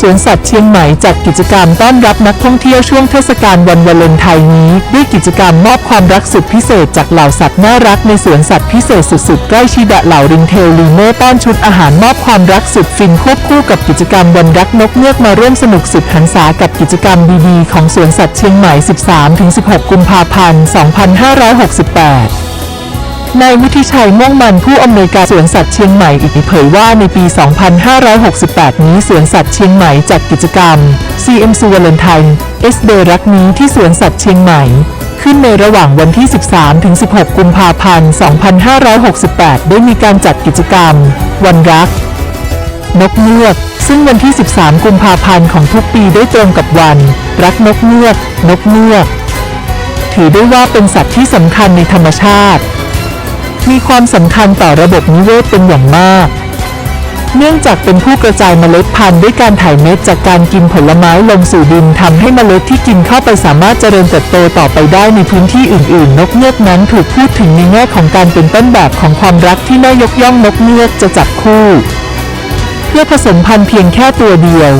สวนสัตว์เชียงใหม่จัดกิจกรรมต้อนรับนักท่องเที่ยวช่วงเทศกาลวันวาเลนไทน์นี้ด้วยกิจกรรมมอบความรักสุดพิเศษจากเหล่าสัตว์น่ารักในสวนสัตว์พิเศษสุดๆใกล้ชิดะเหล่าริงเทลลีเมอร์ต้อนชุดอาหารมอบความรักสุดฟินควบคู่กับกิจกรรมวันรักนกเงือกมาร่วมสนุกสุดหันษากับกิจกรรมดีๆของสวนสัตว์เชียงใหม่ 13-16 กุมภาพันธ์ 2568 นายวุฒิชัยม่วงมันผู้อำนวยการสวนสัตว์เชียงใหม่อีกเผยว่าในปี 2568 นี้สวนสัตว์เชียงใหม่จัดกิจกรรม CM สุวรรณไทย S Day รักนี้ที่สวนสัตว์เชียงใหม่ ขึ้นในระหว่างวันที่ 13-16 กุมภาพันธ์ 2568 ได้มีการจัดกิจกรรม วันรัก นกเงือกซึ่งวันที่ 13 กุมภาพันธ์ของทุกปีได้ตรงกับวัน รักนกเงือก นกเงือก ถือได้ว่าเป็นสัตว์ที่สำคัญในธรรมชาติ มีความสำคัญต่อระบบนิเวศเป็นอย่างมาก เนื่องจากเป็นผู้กระจายเมล็ดพันธุ์ด้วยการถ่ายเม็ดจากการกินผลไม้ลงสู่ดินทำให้เมล็ดที่กินเข้าไปสามารถเจริญเติบโตต่อไปได้ในพื้นที่อื่นๆ นกเงือกนั้นถูกพูดถึงในแง่ของการเป็นต้นแบบของความรักที่น่ายกย่องนกเงือกจะจับคู่ เพื่อผสมพันธุ์เพียงแค่ตัวเดียว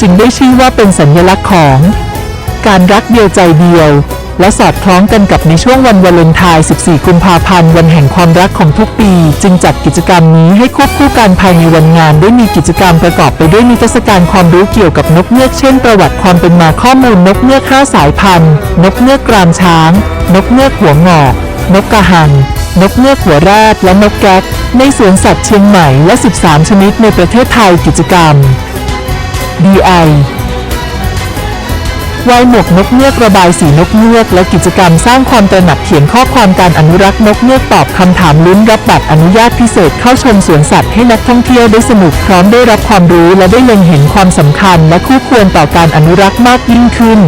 จึงได้ชื่อว่าเป็นสัญลักษณ์ของ การรักเดียวใจเดียว และสอดคล้องกันกับในช่วงวันวาเลนไทน์ 14 กุมภาพันธ์ วันแห่งความรักของทุกปี จึงจัดกิจกรรมนี้ให้ควบคู่กันภายในวันงานด้วยมีกิจกรรมประกอบไปด้วยนิทรรศการความรู้เกี่ยวกับนกเงือกเช่น ประวัติความเป็นมาข้อมูลนกเงือก 5 สายพันธุ์ นกเงือกกรามช้าง นกเงือกหัวงอก นกกระหังนกเงือกหัวแรดและนกแก๊กในสวนสัตว์เชียงใหม่และ 13 ชนิดในประเทศไทยกิจกรรม DI วายหมวกนกเงือกระบายสีนกเงือกและกิจกรรมสร้างความตระหนักเขียนข้อความการอนุรักษ์นกเงือกตอบคำถามลุ้นรับบัตรอนุญาตพิเศษเข้าชมสวนสัตว์ให้นักท่องเที่ยวได้สนุกพร้อมได้รับความรู้และได้เล็งเห็นความสำคัญและคู่ควรต่อการอนุรักษ์มากยิ่งขึ้น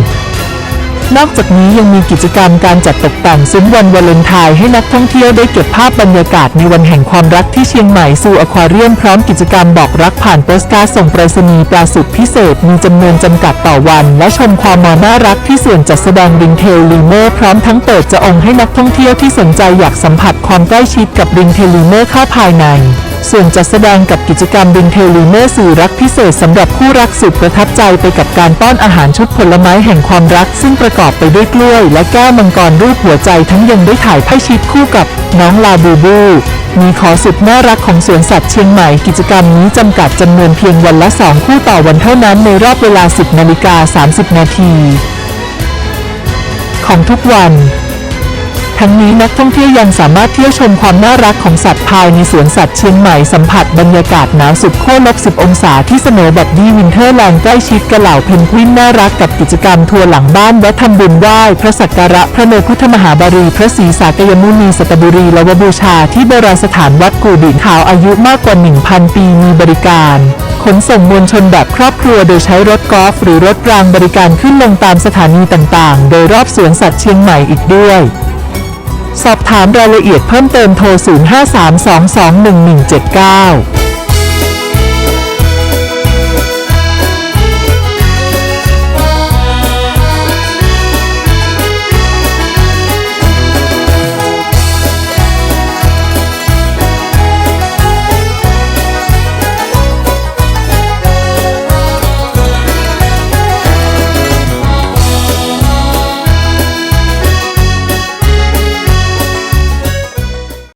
นอกจากนี้ยังมีกิจกรรมการจัดตกแต่งซุ้มวันวาเลนไทน์ให้นักท่องเที่ยวได้เก็บภาพบรรยากาศในวันแห่งความรักที่เชียงใหม่ซูอควาเรียมพร้อมกิจกรรมบอกรักผ่านโปสการ์ดส่งไปรษณีย์ปลาสุดพิเศษมีจำนวนจำกัดต่อวัน และชมความมอน่ารักที่ส่วนจัดแสดงริงเทลลีเมอร์พร้อมทั้งเปิดจะองให้นักท่องเที่ยวที่สนใจอยากสัมผัสความใกล้ชิดกับริงเทลลีเมอร์เข้าภายใน ส่วนจัดแสดงกับกิจกรรมบินเทลลีเมอร์สื่อรักพิเศษสำหรับคู่รักสุดประทับใจไปกับการป้อนอาหารชุดผลไม้แห่งความรัก ซึ่งประกอบไปด้วยกล้วย และแก้วมังกรรูปหัวใจทั้งยังได้ถ่ายไพ่ชิดคู่กับน้องลาบูบูมีขอสุดน่ารักของสวนสัตว์เชียงใหม่กิจกรรมนี้จำกัดจำนวนเพียงวันละ 2 คู่ต่อวันเท่านั้นในรอบเวลา 10นาฬิกา30 นาทีของทุกวัน ทั้งนี้นักท่องเที่ยวยังสามารถเที่ยวชมความน่ารักของสัตว์ภายในสวนสัตว์เชียงใหม่สัมผัสบรรยากาศหนาวสุดขั้วลบ 10 องศาที่เสนอแบบดีวินเทอร์แลนด์ใกล้ชิดกระเหล่าเพนกวินน่ารักกับกิจกรรมทัวร์หลังบ้านและทำบุญไหว้พระสักการะพระเนรพุทธมหาบารี พระศรีสากยมุนีสัตบุรีและวบูชาที่โบราณสถานวัดกู่ดินขาวอายุมากกว่า 1,000 ปีมีบริการขนส่งมวลชนแบบครอบครัวโดยใช้รถกอล์ฟหรือรถรางบริการขึ้นลงตามสถานีต่างๆ โดยรอบสวนสัตว์เชียงใหม่อีกด้วย สอบถามรายละเอียดเพิ่มเติมโทร 0532211179